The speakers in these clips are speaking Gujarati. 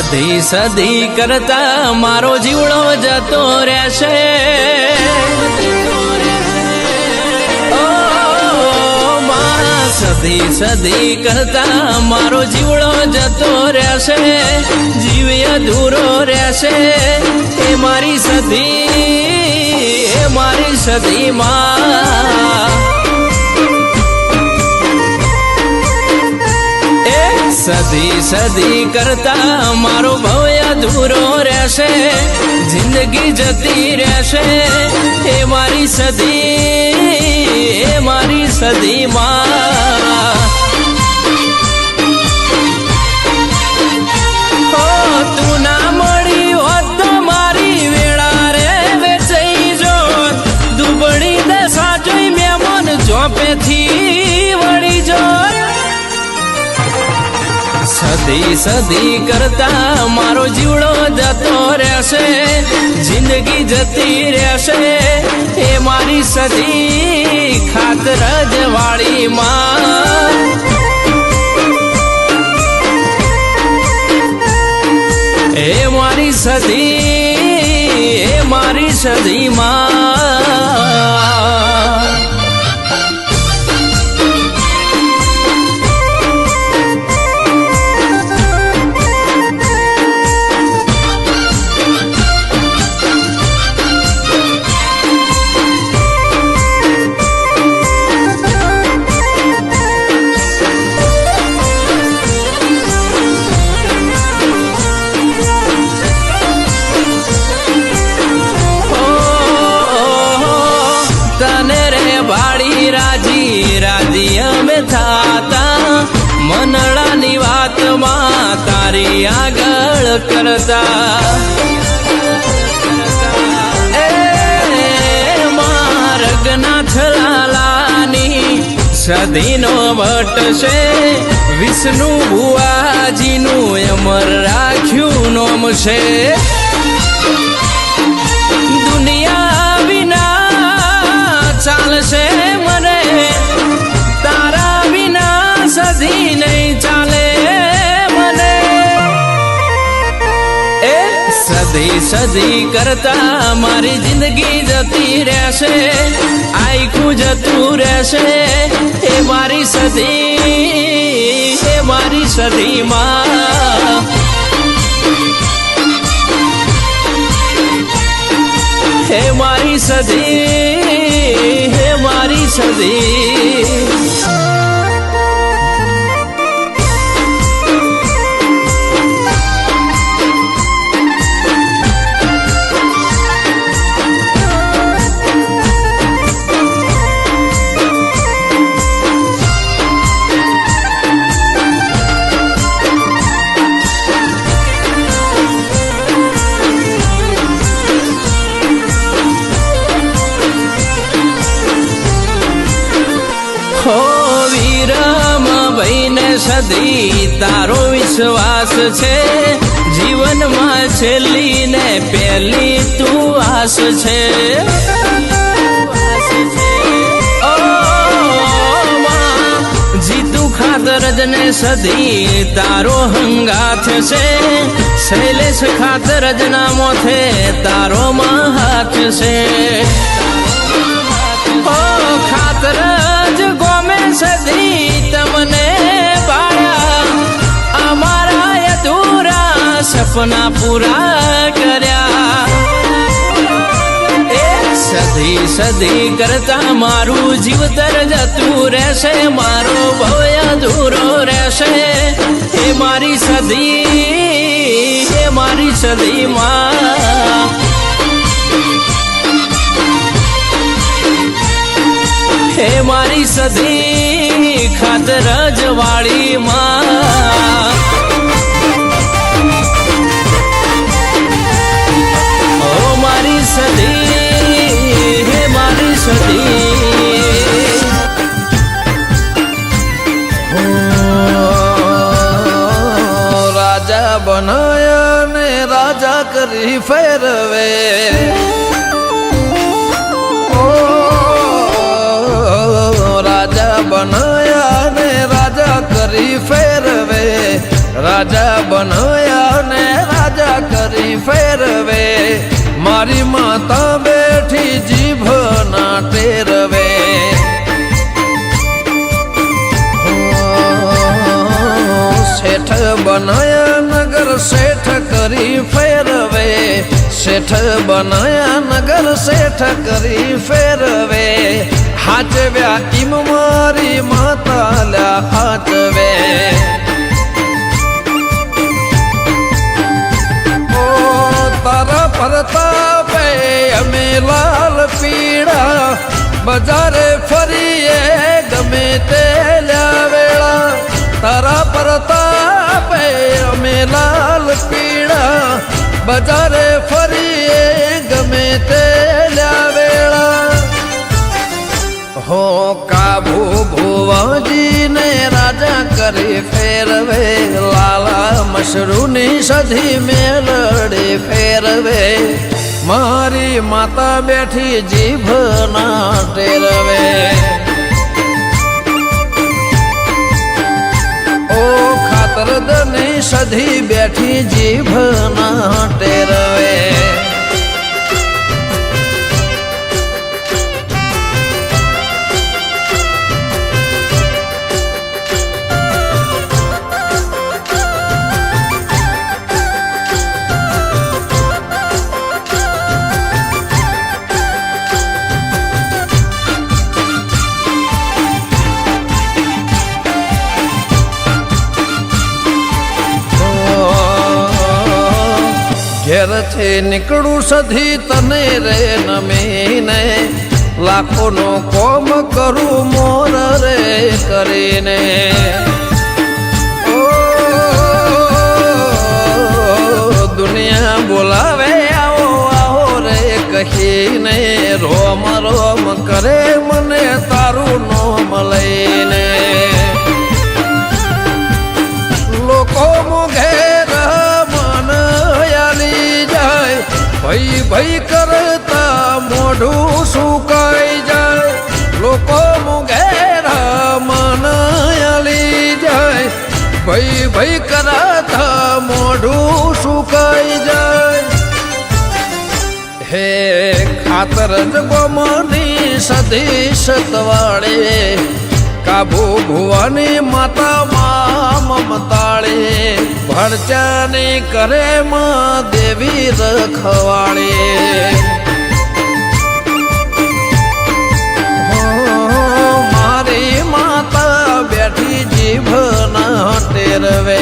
સદી સદી કરતા મારો જીવડો જતો રહેશે. સદી સદી કરતા મારો જીવડો જતો રહેશે. જીવી અધૂરો રહેશે. એ મારી સદી, એ મારી સદી સદી સદી કરતા મારો ભવ્ય અધૂરો રહેશે. જિંદગી જતી રહેશે. એ મારી સદી, એ મારી સદીમાં. માં તું ના મળી તો મારી વેળા રે વેચાઈ જોત. દુબળી દશા જોઈ મહેમાન ચોપેથી સદી સદી કરતા મારો જીવડો જતો રહેશે, જિંદગી જતી રહેશે. એ મારી સદી ખાતર જ માં એ મારી સદી એ મારી સદી માં મનડાની વાતમાં તારી આગળ કરતા. એ માર્ગનાથ સદીનો વટ છે વિષ્ણુ ભુવાજીનું અમર રાખ્યું નોમ છે. સદી કરતા મારી જિંદગી જતી રહેશે આખું જતું રહેશે. એ મારી સદી એ મારી સદીમાં. હે મારી સદી, હે મારી સદી. સદી તારો વિશ્વાસ છે. જીવનમાં છેલ્લી ને પહેલી તું આસ છે. જીતું ખાતર જ સદી તારો હંગાથ છે. શૈલેષ ખાતર જ ના મોથે તારો માં છે. ખાતર જ ગોમે સદી તમને સપના પૂરા કર્યા. સદી સદી કરતા મારું જીવતર જતું રહેશે, મારો ભવ્ય અધૂરો રહેશે. એ મારી સદી, એ મારી સદીમાં. હે મારી સદી ખાતર જવાળી માં રાજા બનાયા ને રાજા કરી ફેરવે. રાજા બનાયા ને રાજા કરી ફેરવે. રાજા બનાયા ને કરી ફેરવે. મારી માતા બેઠી જીભ ના ટેરવે શેઠ બનાયા કરી ફેરવે. શેઠ બનાયા નગર શેઠ કરી ફેરવે. હાચવ્યા ઈમ મારી માતા લ્યા હાચવે. તારા પરતાપે અમે લાલ પીડા બજારે બજારે ફરીએ ગમે તે વેળા હો કાબુ ભુવાજીને રાજા કરી ફેરવે, લાલા મશરૂની સધી મેલડી ફેરવે. મારી માતા બેઠી જીભ ના ટેરવે. ખાતર દની સધી બેઠી જીભ ના ટેરવે. ઘેરથી નીકળું સધી તને રે નમીને. લાખોનો કોમ કરું મોર રે કરીને. દુનિયા બોલાવે આવો આવો રે કહીને. રોમ રોમ કરે મને તારું ભઈ કરતા મોઢું સુકાઈ જાય. લોકો મુઘેર મન યાલી જાય. ભઈ ભય કરતા મોઢું સુકાઈ જાય. હે ખાતર જ ગોમની સધી સતવાળે કાબુ ભુવાની માતા મા મમતાળે ભણચાની કરે માં દેવી રખવાળે. મારી માતા બેઠી જીભ ના ટેરવે.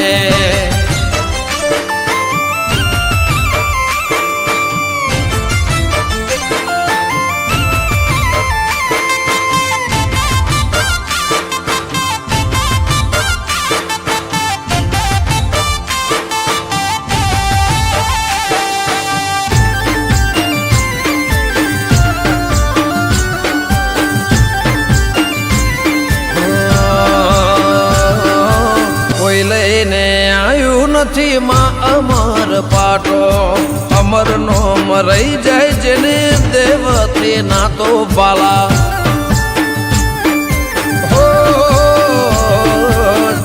નથી માં અમર પાટો અમર નો મરાઈ જાય જેને દેવતી ના તો બાલા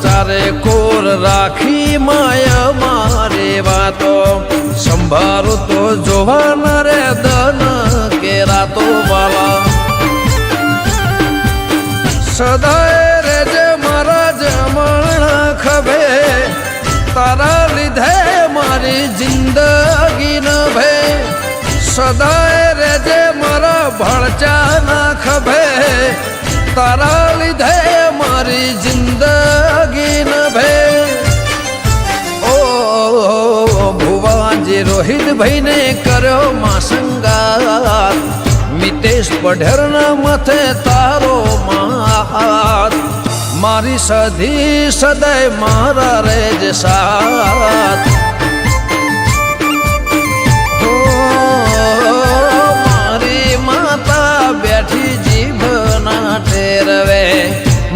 ચારે કોર રાખી માયા મારે વાતો, સંભાળો તો જોવાના રે દન કેરા તો બાલા. સદાય મારી જિંદગી ન ભે સદાય રેજે મારા ભળચા ના ખભે તારા લીધે મારી જિંદગી ન ભે ઓ ભુવાજી રોહિત ભાઈને કર્યો માસંગાત મિતેશ પઢેરના માથે તારો માત મારી સધી સદાય મારા રેજ સાથ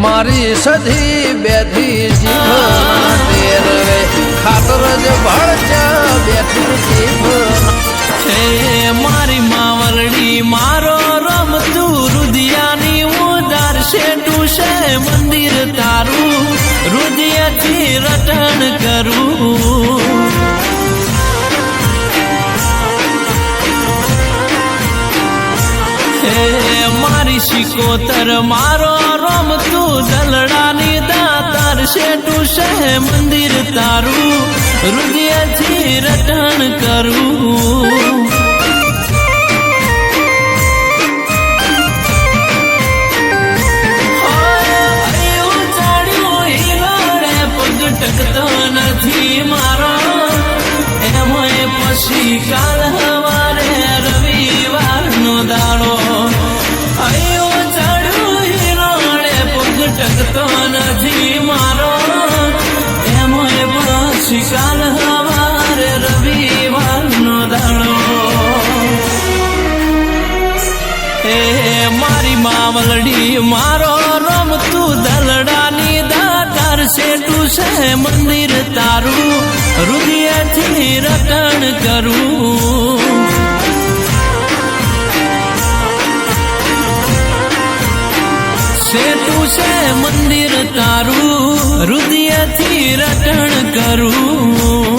મારી સધી બેધી જીભના તેર રે. ખાતર જ ભળજા બેઠી જીભ હે મારી માવરડી, મારો રમ તું રુદિયાની ઉદાર છે ટુશે મંદિર તારું. રુદિયાથી રટણ કરું. મારી શિકોતર, મારો દલડાની દાતાર શેટું છે મંદિર તારું હૃદયથી રટણ કરું. ટકતો નથી મારો. એમાંય પછી એ મારી માવલડી મારો રમ તું દલડાની દાતાર શેઠું છે, મંદિર તારું હૃદયથી રટણ કરું. શેઠું છે, મંદિર તારું હૃદયથી રટણ કરું.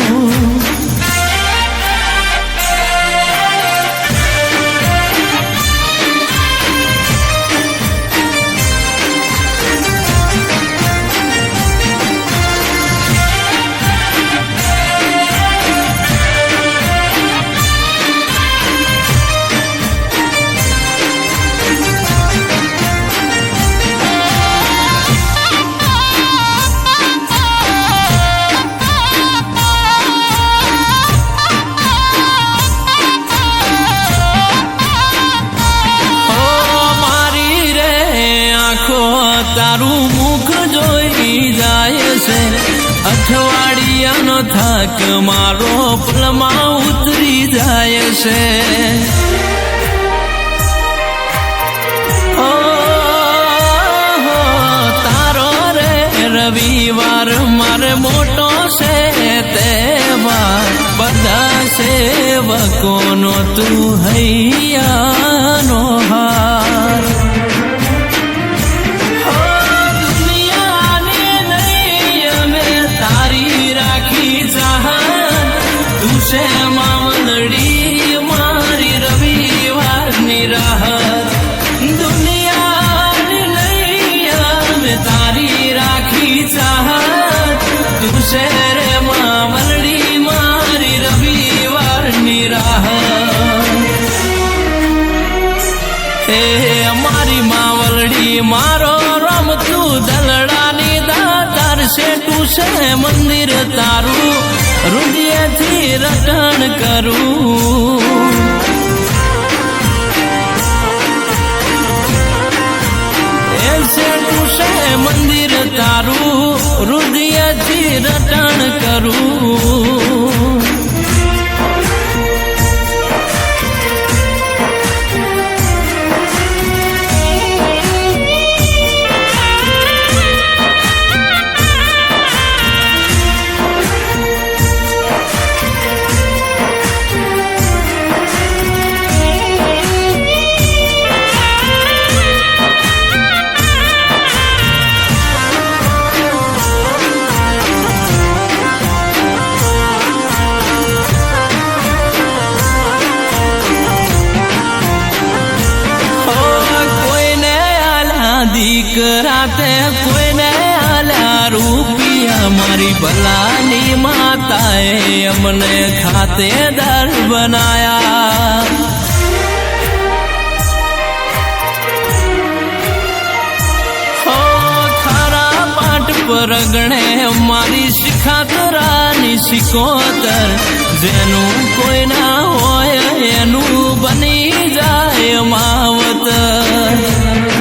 અઠવાડિયાનો થાક મારો પલમાં ઉતરી જાય છે. તારો રે, રવિવાર મારે મોટો છે તેવા બધા સેવકોનો તું હૈયાનો તું છે રે મામલડી મારી રવિવારની રાહત હે મારી માવલડી મારો રમતું દલડાની દાતાર છે મંદિર તારું રુદિયાથી રટણ કરું. એ શેઠું છે મંદિર તારું હૃદયથી રટણ કરું. તે કોઈને આલ્યા રૂપિયા, મારી ભલાની માતાએ અમને ખાતેદાર બનાયા. પરગણે મારી શિખાતરાની શિકોતર જેનું કોઈ ના હોય એનું બની જાય માવતર.